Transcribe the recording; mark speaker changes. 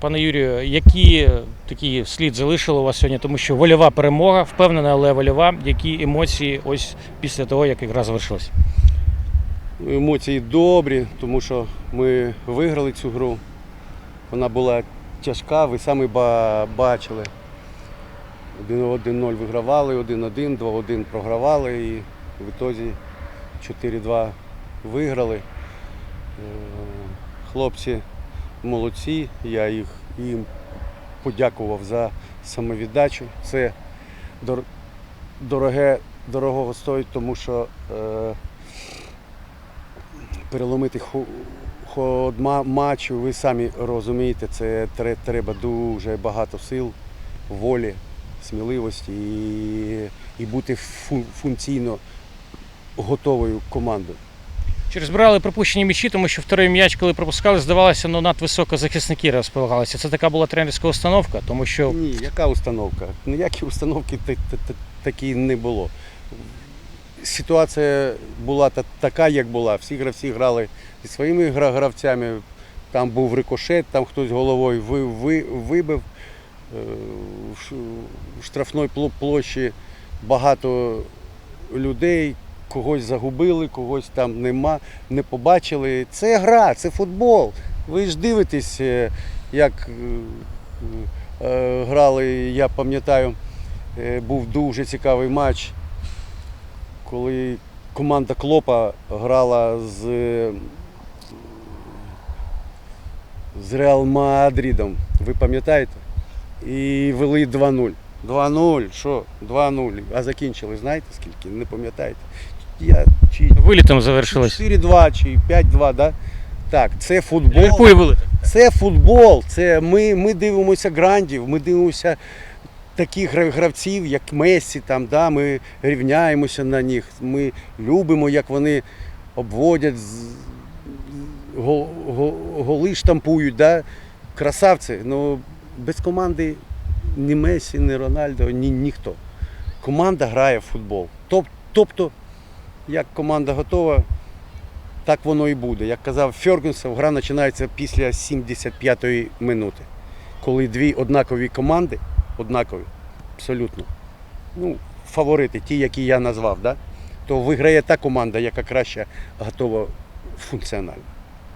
Speaker 1: Пане Юрію, які такі слід залишили у вас сьогодні, тому що вольова перемога, впевнена, але вольова. Які емоції ось після того, як гра завершилась?
Speaker 2: Емоції добрі, тому що ми виграли цю гру. Вона була тяжка, ви самі бачили. 1-0 вигравали, 1-1, 2-1 програвали і в ітозі 4-2 виграли. Е, Хлопці молодці, я їх їм подякував за самовіддачу. Це дор- дороге, дорогого стоїть, тому що е, переломити хо- ход ма- матчу, ви самі розумієте, це тре- треба дуже багато сил, волі, сміливості і, і бути фу- функційно готовою командою.
Speaker 1: Чи розбирали пропущені м'ячі, тому що второй м'яч, коли пропускали, здавалося, ну надвисоко захисники розполагалися. Це така була тренерська установка, тому що
Speaker 2: Ні, яка установка? Ніякі установки та- та- та- такі не було. Ситуація була така, як була. Всі гравці грали зі своїми гравцями. Там був рикошет, там хтось головою ви- ви- вибив. Е, В штрафної площі багато людей, когось загубили, когось там нема, не побачили. Це гра, це футбол. Ви ж дивитесь, е, як е, е, грали, я пам'ятаю, був дуже цікавий матч, коли команда Клопа грала з, з Реал Мадридом. Ви пам'ятаєте? І вели 2-0. 2-0, що? 2-0. А закінчили, знаєте скільки? Не пам'ятаєте? Я, чи
Speaker 1: вилітом завершилось.
Speaker 2: 4-2 чи 5-2, да? Так, це футбол.
Speaker 1: Вилет.
Speaker 2: Це футбол. Це ми, ми дивимося грандів, ми дивимося таких гра- гравців, як Мессі, там, да, ми рівняємося на них. Ми любимо, як вони обводять, з- го- го- голи штампують. Да? Красавці. Ну, без команди ні Месі, ні Рональдо, ні ніхто. Команда грає в футбол. Тоб- Тобто, як команда готова, так воно і буде. Як казав Фергюнсов, гра починається після 75-ї минути. Коли дві однакові команди, однакові, абсолютно, ну, фаворити, ті, які я назвав, да? то виграє та команда, яка краще готова функціонально.